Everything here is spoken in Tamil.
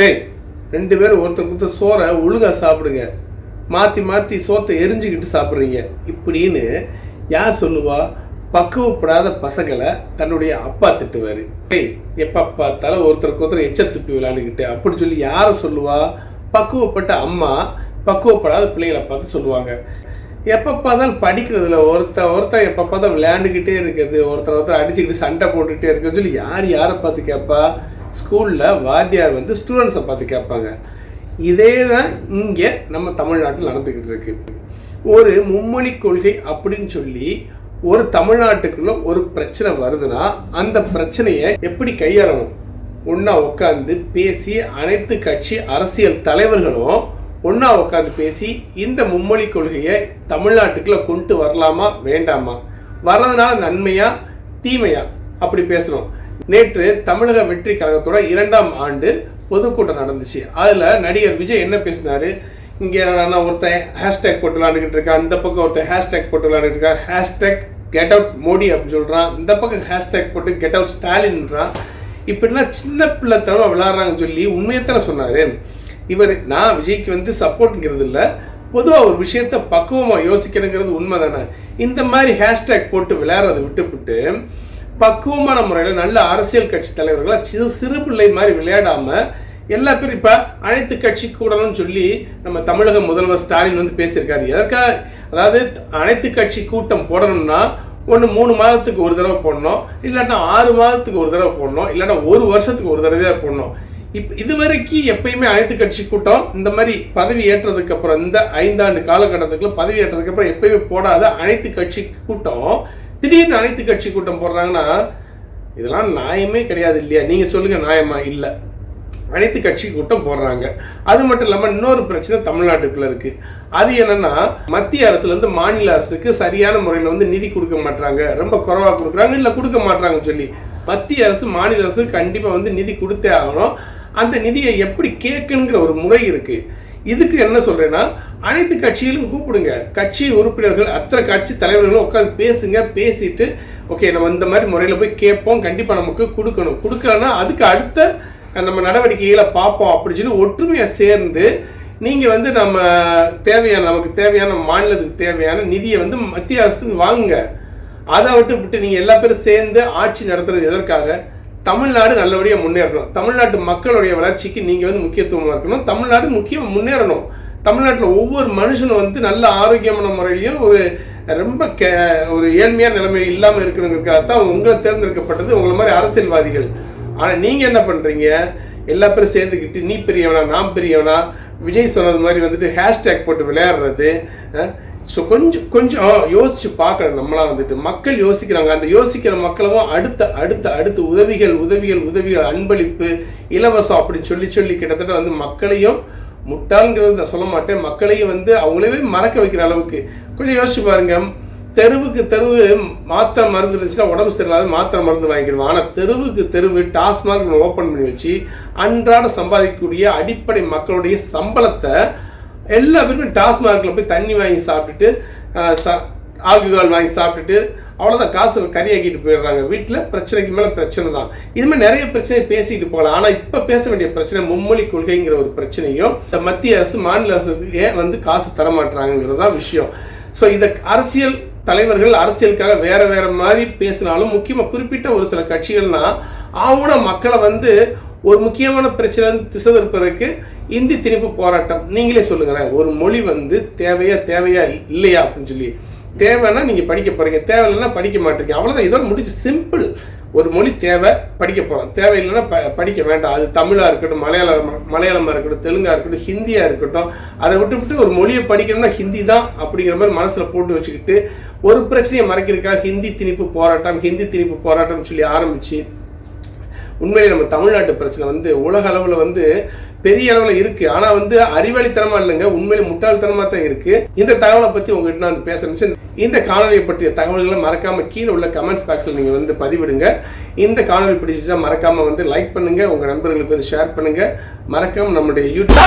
டேய் ரெண்டு பேரும் ஒருத்தர் கொடுத்த சோறை ஒழுங்காக சாப்பிடுங்க. மாற்றி மாற்றி சோத்தை எரிஞ்சுக்கிட்டு சாப்பிட்றீங்க. இப்படின்னு யார் சொல்லுவா? பக்குவப்படாத பசங்களை தன்னுடைய அப்பா திட்டுவார். டேய் எப்போ பார்த்தாலும் ஒருத்தருக்கு ஒருத்தர் எச்ச துப்பி விளையாண்டுக்கிட்டு அப்படி சொல்லி யாரை சொல்லுவா? பக்குவப்பட்ட அம்மா பக்குவப்படாத பிள்ளைகளை பார்த்து சொல்லுவாங்க. எப்போ பார்த்தாலும் படிக்கிறதுல ஒருத்தன் ஒருத்தன் எப்போ பார்த்தா விளையாண்டுக்கிட்டே இருக்குது ஒருத்தர் ஒருத்தர் அடிச்சுக்கிட்டு சண்டை போட்டுக்கிட்டே இருக்குன்னு சொல்லி யார் யாரை பார்த்து கேட்பா? ஸ்கூலில் வாத்தியார் வந்து ஸ்டூடெண்ட்ஸை பார்த்து கேட்பாங்க. இதே தான் இங்கே நம்ம தமிழ்நாட்டில் நடந்துக்கிட்டு இருக்கு. ஒரு மும்மொழி கொள்கை அப்படின்னு சொல்லி ஒரு தமிழ்நாட்டுக்குள்ள ஒரு பிரச்சனை வருதுன்னா அந்த பிரச்சனையை எப்படி கையாளணும்? ஒன்றா உட்காந்து பேசி அனைத்து கட்சி அரசியல் தலைவர்களும் ஒன்றா உட்காந்து பேசி இந்த மும்மொழி கொள்கையை தமிழ்நாட்டுக்குள்ளே கொண்டு வரலாமா வேண்டாமா? வர்றதுனால நன்மையா தீமையா? அப்படி பேசணும். நேற்று தமிழக வெற்றி கழகத்தோட இரண்டாம் ஆண்டு பொதுக்கூட்டம் நடந்துச்சு. அதில் நடிகர் விஜய் என்ன பேசினாரு? இங்கே நான் ஒருத்தன் ஹேஷ்டேக் போட்டு விளாண்டுக்கிட்டு இருக்கான் இந்த பக்கம் ஒருத்தன் ஹேஷ்டேக் போட்டு விளாண்டுட்டு இருக்கான் ஹேஷ்டேக் கெட் அவுட் மோடி அப்படின்னு சொல்கிறான் இந்த பக்கம் ஹேஷ்டேக் போட்டு கெட் அவுட் ஸ்டாலின்றான் இப்படின்னா சின்ன பிள்ளைத்தனம் விளாட்றாங்கன்னு சொல்லி உண்மையத்தான சொன்னார். இவர் நான் விஜய்க்கு வந்து சப்போர்ட்ங்கிறது இல்லை பொதுவாக ஒரு விஷயத்த பக்குவமாக யோசிக்கணுங்கிறது உண்மை தானே இந்த மாதிரி ஹேஷ்டேக் போட்டு விளையாடுறதை விட்டுவிட்டு பக்குவமான முறையில் நல்ல அரசியல் கட்சி தலைவர்களாக சிறு சிறு பிள்ளை மாதிரி விளையாடாமல் எல்லா பேரும் இப்போ அனைத்து கட்சி கூடணும்னு சொல்லி நம்ம தமிழக முதல்வர் ஸ்டாலின் வந்து பேசியிருக்காரு. எதற்காக அதாவது அனைத்து கட்சி கூட்டம் போடணும்னா ஒன்று மூணு மாதத்துக்கு ஒரு தடவை போடணும். இல்லாட்டா ஆறு மாதத்துக்கு ஒரு தடவை போடணும். இல்லாட்டா ஒரு வருஷத்துக்கு ஒரு தடவை போடணும். இப் இதுவரைக்கும் எப்பயுமே அனைத்து கட்சி கூட்டம் இந்த மாதிரி பதவி ஏற்றதுக்கு அப்புறம் இந்த ஐந்தாண்டு காலகட்டத்துக்குள்ள பதவி ஏற்றதுக்கு அப்புறம் எப்பயுமே போடாத அனைத்து கட்சி கூட்டம் திடீர்னு அனைத்து கட்சி கூட்டம் போடுறாங்கன்னா இதெல்லாம் நியாயமே கிடையாது இல்லையா? நீங்க சொல்லுங்க நியாயமா? இல்லை. அனைத்து கட்சி கூட்டம் போடுறாங்க. அது மட்டும் இல்லாமல் இன்னொரு பிரச்சனை தமிழ்நாட்டுக்குள்ள இருக்கு. அது என்னன்னா மத்திய அரசுல இருந்து மாநில அரசுக்கு சரியான முறையில் வந்து நிதி கொடுக்க மாட்டாங்க ரொம்ப குறைவா கொடுக்குறாங்க இல்லை கொடுக்க மாட்டாங்கன்னு சொல்லி. மத்திய அரசு மாநில அரசு கண்டிப்பாக வந்து நிதி கொடுத்தே ஆகணும். அந்த நிதியை எப்படி கேட்கணுங்கிற ஒரு முறை இருக்குது இதுக்கு என்ன சொல்கிறேன்னா அனைத்து கட்சிகளும் கூப்பிடுங்க. கட்சி உறுப்பினர்கள் அத்தனை கட்சி தலைவர்களும் உட்காந்து பேசுங்க பேசிட்டு ஓகே நம்ம இந்த மாதிரி முறையில் போய் கேட்போம் கண்டிப்பாக நமக்கு கொடுக்கணும். கொடுக்கலன்னா அதுக்கு அடுத்த நம்ம நடவடிக்கைகளை பார்ப்போம் அப்படின்னு சொல்லி ஒற்றுமையாக சேர்ந்து நீங்கள் வந்து நம்ம தேவையான நமக்கு தேவையான மாநிலத்துக்கு தேவையான நிதியை வந்து மத்திய அரசுக்கு வாங்குங்க. அதை விட்டு விட்டு நீங்கள் எல்லா பேரும் சேர்ந்து ஆட்சி நடத்துறது எதற்காக? தமிழ்நாடு நல்லபடியாக முன்னேறணும். தமிழ்நாட்டு மக்களுடைய வளர்ச்சிக்கு நீங்கள் வந்து முக்கியத்துவமாக இருக்கணும். தமிழ்நாடு முக்கியம் முன்னேறணும். தமிழ்நாட்டில் ஒவ்வொரு மனுஷனும் வந்து நல்ல ஆரோக்கியமான முறையிலையும் ஒரு ரொம்ப கே ஒரு ஏழ்மையான நிலைமை இல்லாமல் இருக்கணுங்கிறதுக்காக தான் உங்களை தேர்ந்தெடுக்கப்பட்டது உங்களை மாதிரி அரசியல்வாதிகள். ஆனால் நீங்கள் என்ன பண்ணுறீங்க எல்லா பேரும் சேர்ந்துக்கிட்டு நீ பெரியவனா நான் பெரியவனா விஜய் சொன்னது மாதிரி வந்துட்டு ஹேஷ்டேக் போட்டு விளையாடுறது ஸோ கொஞ்சம் கொஞ்சம் யோசிச்சு பார்க்கணும் நம்மளாம் வந்துட்டு. மக்கள் யோசிக்கிறாங்க. அந்த யோசிக்கிற மக்களும் அடுத்த அடுத்த அடுத்த உதவிகள் உதவிகள் உதவிகள் அன்பளிப்பு இலவசம் அப்படின்னு சொல்லி சொல்லி கிட்டத்தட்ட வந்து மக்களையும் முட்டாள்ங்கிறது நான் சொல்ல மாட்டேன். மக்களையும் வந்து அவங்களவே மறக்க வைக்கிற அளவுக்கு. கொஞ்சம் யோசிச்சு பாருங்க. தெருவுக்கு தெருவு மாத்திரை மருந்து இருந்துச்சுன்னா உடம்பு சரியில்லாத மாத்திரை மருந்து வாங்கிடுவோம் ஆனால் தெருவுக்கு தெருவு டாஸ்மாக் ஓப்பன் பண்ணி வச்சு அன்றாட சம்பாதிக்கக்கூடிய அடிப்படை மக்களுடைய சம்பளத்தை எல்லா பேருமே டாஸ்மார்க்கில் போய் தண்ணி வாங்கி சாப்பிட்டுட்டு ஆல்கஹால் வாங்கி சாப்பிட்டுட்டு அவ்வளோதான் காசு கறியாக்கிட்டு போயிடுறாங்க. வீட்டில் பிரச்சனைக்கு மேலே பிரச்சனை தான். இது மாதிரி நிறைய பிரச்சனை பேசிட்டு போகலாம். ஆனால் இப்போ பேச வேண்டிய பிரச்சனை மும்மொழி கொள்கைங்கிற ஒரு பிரச்சனையும் இந்த மத்திய அரசு மாநில அரசுக்கு ஏன் வந்து காசு தரமாட்டுறாங்கிறது தான் விஷயம். ஸோ இதை அரசியல் தலைவர்கள் அரசியலுக்காக வேற வேற மாதிரி பேசினாலும் முக்கியமாக குறிப்பிட்ட ஒரு சில கட்சிகள்னா அவங்கள மக்களை வந்து ஒரு முக்கியமான பிரச்சனை திசை திருப்பதற்கு இந்தி திணிப்பு போராட்டம். நீங்களே சொல்லுங்களேன் ஒரு மொழி வந்து தேவையா தேவையா இல்லையா அப்படின்னு சொல்லி. தேவைன்னா நீங்கள் படிக்க போகிறீங்க தேவையில்லைன்னா படிக்க மாட்டீங்க. அவ்வளோதான் இதோட முடிஞ்சு சிம்பிள் ஒரு மொழி தேவை படிக்க போகிறோம் தேவையில்லைன்னா ப படிக்க வேண்டாம். அது தமிழாக இருக்கட்டும் மலையாளம் மலையாளமாக இருக்கட்டும் தெலுங்காக இருக்கட்டும் ஹிந்தியாக இருக்கட்டும். அதை விட்டு விட்டு ஒரு மொழியை படிக்கணும்னா ஹிந்தி தான் அப்படிங்கிற மாதிரி மனசில் போட்டு வச்சுக்கிட்டு ஒரு பிரச்சனையை மறைக்கிறதுக்காக ஹிந்தி திணிப்பு போராட்டம் ஹிந்தி திணிப்பு போராட்டம்னு சொல்லி ஆரம்பித்து உண்மையிலே நம்ம தமிழ்நாட்டு பிரச்சனை வந்து உலக அளவில் வந்து பெரிய அளவில் இருக்கு. ஆனால் வந்து அறிவாளித்தனமா இல்லைங்க. உண்மையிலே முட்டாள்தனமாக தான் இருக்கு. இந்த தகவலை பற்றி உங்ககிட்ட நான் பேசணும் இந்த காணொலியை பற்றிய தகவல்களை மறக்காம கீழே உள்ள கமெண்ட்ஸ் பாக்ஸில் நீங்கள் வந்து பதிவிடுங்க. இந்த காணொலி பிடிச்சா மறக்காம வந்து லைக் பண்ணுங்க. உங்க நண்பர்களுக்கு வந்து ஷேர் பண்ணுங்க. மறக்காம நம்முடைய யூடியூப்